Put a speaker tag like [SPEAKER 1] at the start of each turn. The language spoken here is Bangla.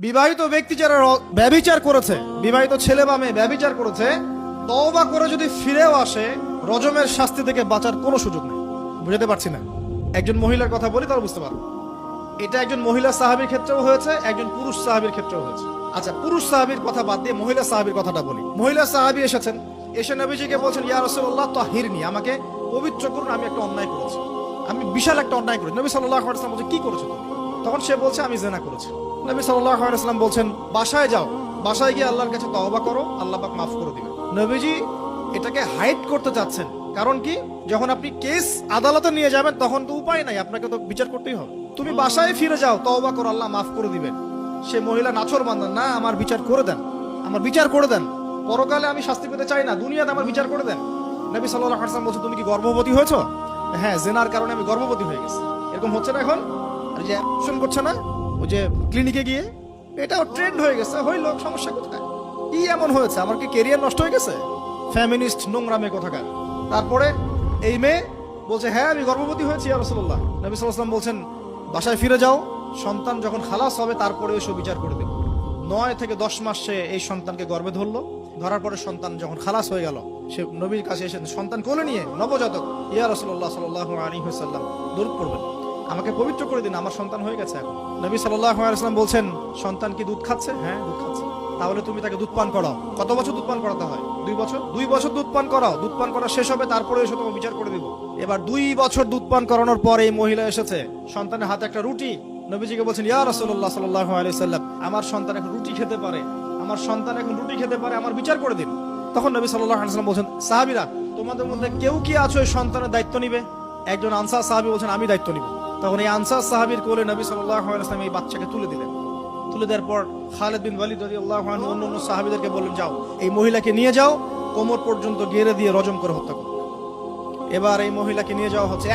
[SPEAKER 1] বিবাহিত ব্যক্তি যারা র- ব্যভিচার করেছে, বিবাহিত ছেলে বা মেয়ে ব্যভিচার করেছে, তওবা করে যদি ফিরেও আসে, রজমের শাস্তি থেকে বাঁচার কোনো সুযোগ নেই। বুঝতে পারছি না। একজন মহিলার কথা বলি, তাহলে বুঝতে পারব। এটা একজন মহিলা সাহাবীর ক্ষেত্রেও হয়েছে, একজন পুরুষ সাহাবীর ক্ষেত্রেও হয়েছে। আচ্ছা পুরুষ সাহাবীর কথা বাদ দিয়ে মহিলা সাহাবীর কথাটা বলি। মহিলা সাহাবী এসেছেন, এসে নবীজিকে বলছেন, ইয়া রাসূলুল্লাহ, তাহিরনি। আমাকে পবিত্র করুন, আমি একটা অন্যায় করেছি। আমি বিশাল একটা অন্যায় করেছি। নবী ওয়াসাল্লাম বলছে কি করেছ তুমি? তখন সে বলছে, আমি জেনা করেছি। নবী ওয়াসাল্লাম বলছেন, বাসায় যাও। বাসায় গিয়ে আল্লাহর কাছে তওবা করো, আল্লাহ পাক মাফ করে দিবেন। নবীজি এটাকে হাইড করতে চাচ্ছেন। কারণ কি? যখন আপনি কেস আদালতে নিয়ে যাবেন, তখন তো উপায় নাই, আপনাকে তো বিচার করতেই হবে। তুমি বাসায় ফিরে যাও, তওবা করো, আল্লাহ মাফ করে দিবেন। সে মহিলা নাছর বান্ধান না, আমার বিচার করে দেন। আমার বিচার করে দেন। পরকালে আমি শাস্তি পেতে চাই না, দুনিয়াতে আমার বিচার করে দেন। নবী সাল্লাল্লাহু আলাইহি ওয়াসাল্লাম বলছে, তুমি কি গর্ভবতী হয়েছো? হ্যাঁ জেনার কারণে আমি গর্ভবতী হয়ে গেছি। এরকম হচ্ছে না এখন? আর যে অ্যাকশন করছে না? ওই যে ক্লিনিকে গিয়ে? এটাও ট্রেন্ড হয়ে গেছে। হইল, সমস্যা কোথায়? কি এমন হয়েছে? আমার কি কেরিয়ার নষ্ট হয়ে গেছে? ফ্যামিনিস্ট নোংরা মেয়ে কোথাকার। তারপরে এই মেয়ে বলছে হ্যাঁ আমি গর্ভবতী হয়েছি রাসূলুল্লাহ। নবী ওয়াসাল্লাম বলছেন, বাসায় ফিরে যাও, সন্তান যখন খালাস হবে, তারপরে এসে বিচার করে দেব। নয় থেকে দশ মাস সে এই সন্তানকে গর্বে ধরলো। ধরার পরে সন্তান যখন খালাস হয়ে গেল, সে নবীর কাছে এসে সন্তান কোলে নিয়ে নবজাতক, ইয়া রসল্লাহ সাল্লাহ আলী সাল্লাম দূর পড়বেন। আমাকে পবিত্র করে দিন আমার সন্তান হয়ে গেছে এখন। নবী সাল্লাহ আলাইসাল্লাম বলছেন সন্তান কি দুধ খাচ্ছে? হ্যাঁ দুধ খাচ্ছে। তাহলে তুমি তাকে দুধ পান করাও। কত বছর দুধ পান করাতে হয়? দুই বছর? দুই বছর দুধ পান করাও। দুধ পান করা শেষ হবে তারপরে এসে তোমাকে বিচার করে দিব। এবার দুই বছর দুধ পান করানোর পরে এই মহিলা এসেছে। সন্তানের হাতে একটা রুটি। নবীজিকে বলছেন ইয়া রাসূলুল্লাহ সাল্লাল্লাহু আলাইহি সাল্লাম আমার সন্তান এখন রুটি খেতে পারে। আমার সন্তান এখন রুটি খেতে পারে আমার বিচার করে দিন। তখন নবী সাল্লাল্লাহু আলাইহি সাল্লাম বলছেন সাহাবীরা তোমাদের মধ্যে কেউ কি আছো এই সন্তানের দায়িত্ব নিবে? একজন আনসার সাহাবী বলছেন আমি দায়িত্ব নিব। তখন এই আনসার সাহাবির কোলে নবী সাল্লাম এই বাচ্চাকে তুলে দিলেন। তুলে দেওয়ার পর খালেদ বিন ওয়ালিদ রাজি আল্লাহ অন্য অন্য সাহাবিদেরকে বললেন, যাও, এই মহিলাকে নিয়ে যাও, কোমর পর্যন্ত গেড়ে দিয়ে রজম করে হত্যা করো। এবার এই মহিলাকে নিয়ে যাওয়া হচ্ছে